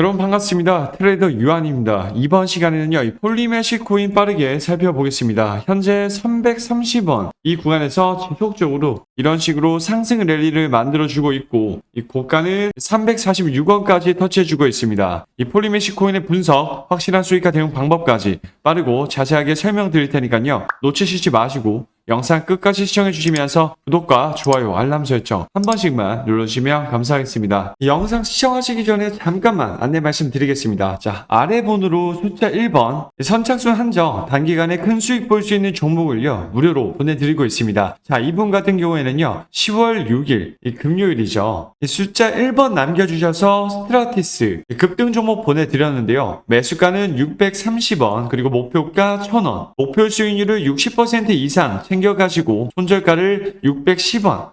여러분 반갑습니다. 트레이더 유한입니다. 이번 시간에는요, 이 폴리메시 코인 빠르게 살펴보겠습니다. 현재 330원 이 구간에서 지속적으로 이런 식으로 상승 랠리를 만들어주고 있고, 이 고가는 346원까지 터치해주고 있습니다. 이 폴리메시 코인의 분석, 확실한 수익화 대응 방법까지 빠르고 자세하게 설명드릴 테니까요, 놓치시지 마시고 영상 끝까지 시청해 주시면서 구독과 좋아요, 알람 설정 한 번씩만 눌러주시면 감사하겠습니다. 이 영상 시청하시기 전에 잠깐만 안내 말씀드리겠습니다. 자, 아래 번호로 숫자 1번 선착순 한정 단기간에 큰 수익 볼 수 있는 종목을요 무료로 보내드리고 있습니다. 자, 이분 같은 경우에는요 10월 6일 이 금요일이죠. 이 숫자 1번 남겨주셔서 스트라티스 이 급등 종목 보내드렸는데요. 매수가는 630원 그리고 목표가 1000원 목표 수익률을 60% 이상 챙겨가시고 손절가를 610원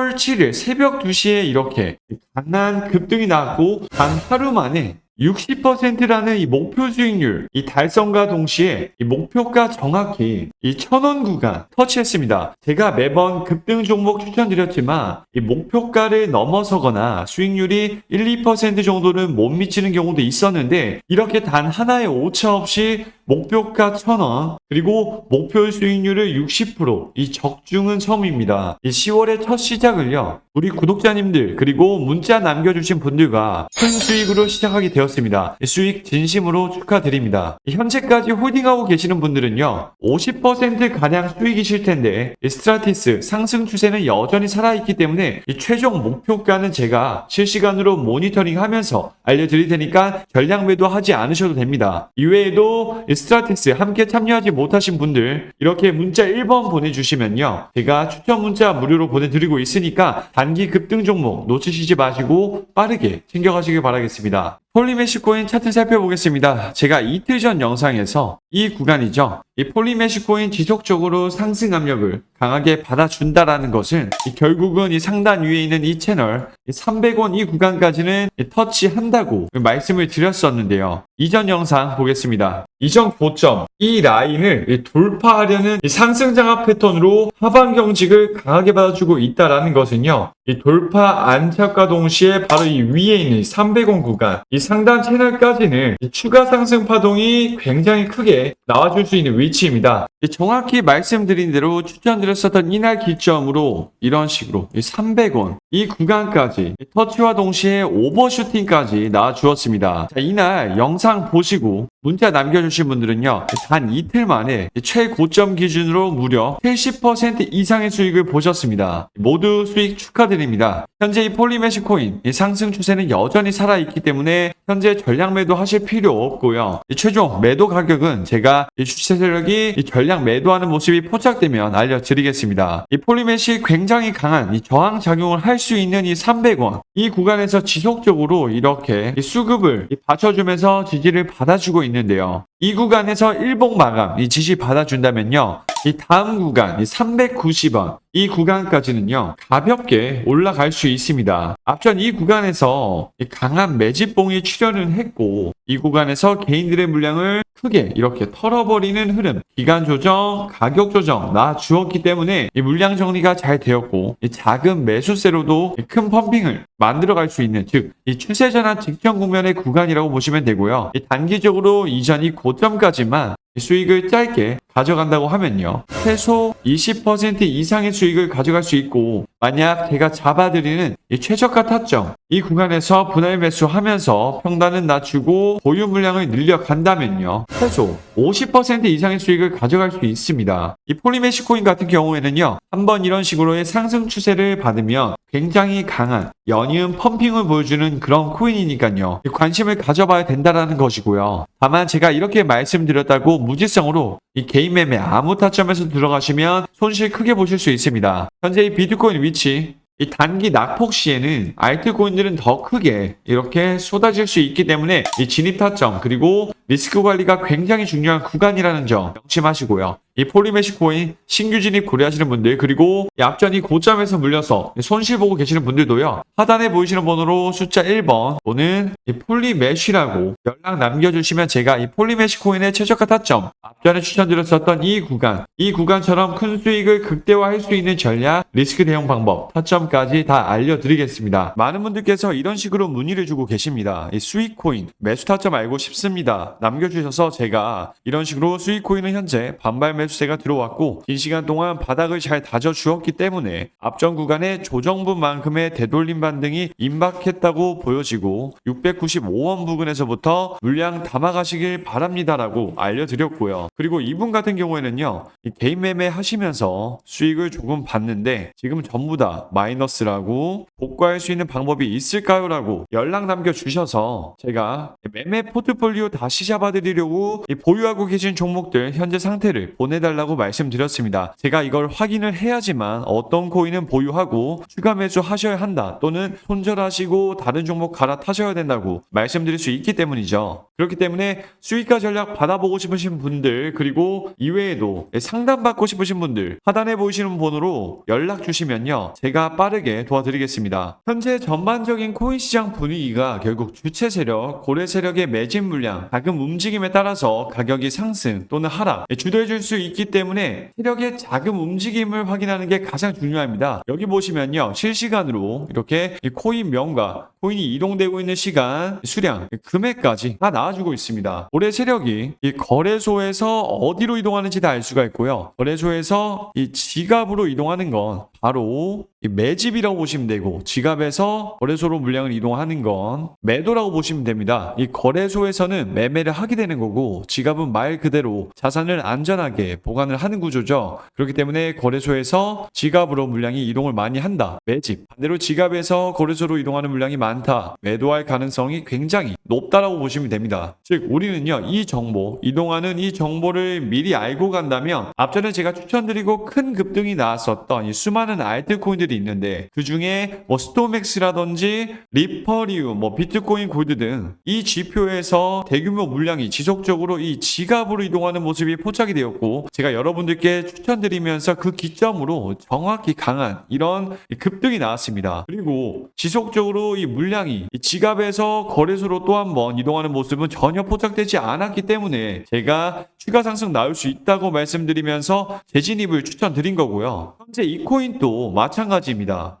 7일 새벽 2시에 이렇게 강한 급등이 나왔고 단 하루 만에 60%라는 이 목표 수익률, 이 달성과 동시에 이 목표가 정확히 이 천원 구간 터치했습니다. 제가 매번 급등 종목 추천드렸지만 이 목표가를 넘어서거나 수익률이 1, 2% 정도는 못 미치는 경우도 있었는데 이렇게 단 하나의 오차 없이 목표가 1000원 그리고 목표 수익률을 60%이 적중은 처음입니다. 이 10월의 첫 시작을요. 우리 구독자님들 그리고 문자 남겨주신 분들과 큰 수익으로 시작하게 되었습니다. 수익 진심으로 축하드립니다. 현재까지 홀딩하고 계시는 분들은요. 50% 가량 수익이실 텐데 이 스트라티스 상승 추세는 여전히 살아있기 때문에 이 최종 목표가는 제가 실시간으로 모니터링하면서 알려드릴 테니까 전량 매도하지 않으셔도 됩니다. 이외에도 이 스트라티스 함께 참여하지 못하신 분들 이렇게 문자 1번 보내주시면요. 제가 추천 문자 무료로 보내드리고 있으니까 단기 급등 종목 놓치시지 마시고 빠르게 챙겨가시길 바라겠습니다. 폴리메시 코인 차트 살펴보겠습니다. 제가 이틀 전 영상에서 이 구간이죠. 이 폴리메시 코인 지속적으로 상승 압력을 강하게 받아준다라는 것은 이 결국은 이 상단 위에 있는 이 채널 300원 이 구간까지는 이 터치한다고 말씀을 드렸었는데요. 이전 영상 보겠습니다. 이전 고점 이 라인을 이 돌파하려는 이 상승 장악 패턴으로 하방 경직을 강하게 받아주고 있다라는 것은요. 이 돌파 안착과 동시에 바로 이 위에 있는 이 300원 구간 이 상단 채널까지는 이 추가 상승 파동이 굉장히 크게 나와줄 수 있는 위치입니다. 이 정확히 말씀드린 대로 추천드렸었던 이날 기점으로 이런 식으로 이 300원 이 구간까지 이 터치와 동시에 오버슈팅까지 나와주었습니다. 자, 이날 영상 보시고 문자 남겨주신 분들은요 단 이틀 만에 최고점 기준으로 무려 70% 이상의 수익을 보셨습니다. 모두 수익 축하드립니다. 현재 이 폴리메시 코인 이 상승 추세는 여전히 살아있기 때문에 현재 전량 매도 하실 필요 없고요. 이 최종 매도 가격은 제가 이 주체 세력이 이 전량 매도하는 모습이 포착되면 알려드리겠습니다. 이 폴리메시 굉장히 강한 이 저항 작용을 할 수 있는 이 300원 이 구간에서 지속적으로 이렇게 이 수급을 이 받쳐주면서 지지를 받아주고 있는데요. 이 구간에서 일봉 마감 이 지시 받아준다면요. 이 다음 구간 이 390원 이 구간까지는요 가볍게 올라갈 수 있습니다. 앞전 이 구간에서 이 강한 매집봉이 출현을 했고 이 구간에서 개인들의 물량을 크게 이렇게 털어버리는 흐름 기간 조정 가격 조정 나 주었기 때문에 이 물량 정리가 잘 되었고 이 작은 매수세로도 이큰 펌핑을 만들어갈 수 있는 즉 이 추세 전환 직전 국면의 구간이라고 보시면 되고요. 이 단기적으로 이전 이 고점까지만 수익을 짧게 가져간다고 하면요. 최소 20% 이상의 수익을 가져갈 수 있고 만약 제가 잡아드리는 이 최저가 타점 이 구간에서 분할 매수하면서 평단은 낮추고 보유 물량을 늘려간다면요. 최소 50% 이상의 수익을 가져갈 수 있습니다. 이 폴리메시 코인 같은 경우에는요. 한번 이런 식으로의 상승 추세를 받으면 굉장히 강한 연이은 펌핑을 보여주는 그런 코인이니까요. 관심을 가져봐야 된다라는 것이고요. 다만 제가 이렇게 말씀드렸다고 무지성으로 이 개인 매매 아무 타점에서 들어가시면 손실 크게 보실 수 있습니다. 현재 이 비트코인 위치 이 단기 낙폭 시에는 알트코인들은 더 크게 이렇게 쏟아질 수 있기 때문에 이 진입 타점 그리고 리스크 관리가 굉장히 중요한 구간이라는 점 명심하시고요. 이 폴리메시 코인 신규 진입 고려하시는 분들 그리고 이 앞전이 고점에서 물려서 손실 보고 계시는 분들도요. 하단에 보이시는 번호로 숫자 1번 또는 이 폴리메시라고 연락 남겨주시면 제가 이 폴리메시 코인의 최저가 타점 앞전에 추천드렸었던 이 구간 이 구간처럼 큰 수익을 극대화할 수 있는 전략 리스크 대응 방법 타점까지 다 알려드리겠습니다. 많은 분들께서 이런 식으로 문의를 주고 계십니다. 이 수익 코인 매수 타점 알고 싶습니다. 남겨주셔서 제가 이런 식으로 수익 코인은 현재 반발 매수세가 들어왔고 긴 시간 동안 바닥을 잘 다져 주었기 때문에 앞전 구간의 조정분만큼의 되돌림 반등이 임박했다고 보여지고 695원 부근에서부터 물량 담아가시길 바랍니다라고 알려드렸고요. 그리고 이분 같은 경우에는요, 이 개인 매매 하시면서 수익을 조금 봤는데 지금 전부 다 마이너스라고 복구할 수 있는 방법이 있을까요?라고 연락 남겨주셔서 제가 매매 포트폴리오 다시 잡아드리려고 이 보유하고 계신 종목들 현재 상태를 보내 달라고 말씀드렸습니다. 제가 이걸 확인을 해야지만 어떤 코인은 보유하고 추가 매수 하셔야 한다 또는 손절하시고 다른 종목 갈아타셔야 된다고 말씀드릴 수 있기 때문이죠. 그렇기 때문에 수익화 전략 받아보고 싶으신 분들 그리고 이외에도 상담받고 싶으신 분들 하단에 보이시는 번호로 연락 주시면요. 제가 빠르게 도와드리겠습니다. 현재 전반적인 코인 시장 분위기가 결국 주체 세력, 고래 세력의 매진 물량, 자금 움직임에 따라서 가격이 상승 또는 하락 주도해 줄 수 있기 때문에 세력의 자금 움직임을 확인하는 게 가장 중요합니다. 여기 보시면요. 실시간으로 이렇게 이 코인 명과 코인이 이동되고 있는 시간, 수량, 금액까지 다 나와주고 있습니다. 올해 세력이 이 거래소에서 어디로 이동하는지 다 알 수가 있고요. 거래소에서 이 지갑으로 이동하는 건 바로 이 매집이라고 보시면 되고 지갑에서 거래소로 물량을 이동하는 건 매도라고 보시면 됩니다. 이 거래소에서는 매매를 하게 되는 거고 지갑은 말 그대로 자산을 안전하게 보관을 하는 구조죠. 그렇기 때문에 거래소에서 지갑으로 물량이 이동을 많이 한다. 매집. 반대로 지갑에서 거래소로 이동하는 물량이 많다. 매도할 가능성이 굉장히 높다라고 보시면 됩니다. 즉 우리는요 이 정보 이동하는 이 정보를 미리 알고 간다면 앞전에 제가 추천드리고 큰 급등이 나왔었던 이 수많은 알트코인들이 있는데 그 중에 뭐 스토맥스라든지 리퍼리움, 뭐 비트코인 골드 등 이 지표에서 대규모 물량이 지속적으로 이 지갑으로 이동하는 모습이 포착이 되었고 제가 여러분들께 추천드리면서 그 기점으로 정확히 강한 이런 급등이 나왔습니다. 그리고 지속적으로 이 물량이 이 지갑에서 거래소로 또 한번 이동하는 모습은 전혀 포착되지 않았기 때문에 제가 추가 상승 나올 수 있다고 말씀드리면서 재진입을 추천드린 거고요. 현재 이 코인도 마찬가지입니다.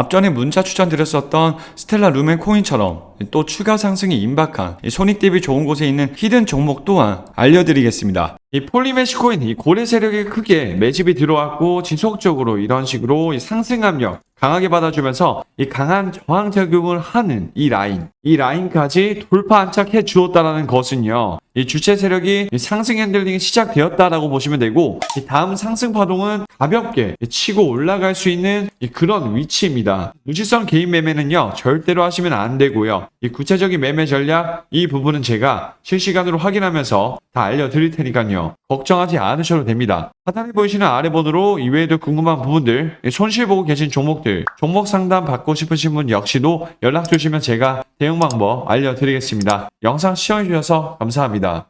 앞전에 문자 추천드렸었던 스텔라 루멘 코인처럼 또 추가 상승이 임박한 이 손익 대비 좋은 곳에 있는 히든 종목 또한 알려드리겠습니다. 이 폴리메시 코인, 이 고래 세력이 크게 매집이 들어왔고 지속적으로 이런 식으로 이 상승 압력 강하게 받아주면서 이 강한 저항 작용을 하는 이 라인 이 라인까지 돌파 안착해 주었다라는 것은요. 이 주체 세력이 이 상승 핸들링이 시작되었다라고 보시면 되고 이 다음 상승 파동은 가볍게 치고 올라갈 수 있는 이 그런 위치입니다. 무지성 개인 매매는요 절대로 하시면 안 되고요. 이 구체적인 매매 전략 이 부분은 제가 실시간으로 확인하면서 다 알려드릴 테니까요. 걱정하지 않으셔도 됩니다. 하단에 보이시는 아래 번호로 이외에도 궁금한 부분들, 손실 보고 계신 종목들, 종목 상담 받고 싶으신 분 역시도 연락 주시면 제가 대응 방법 알려드리겠습니다. 영상 시청해주셔서 감사합니다.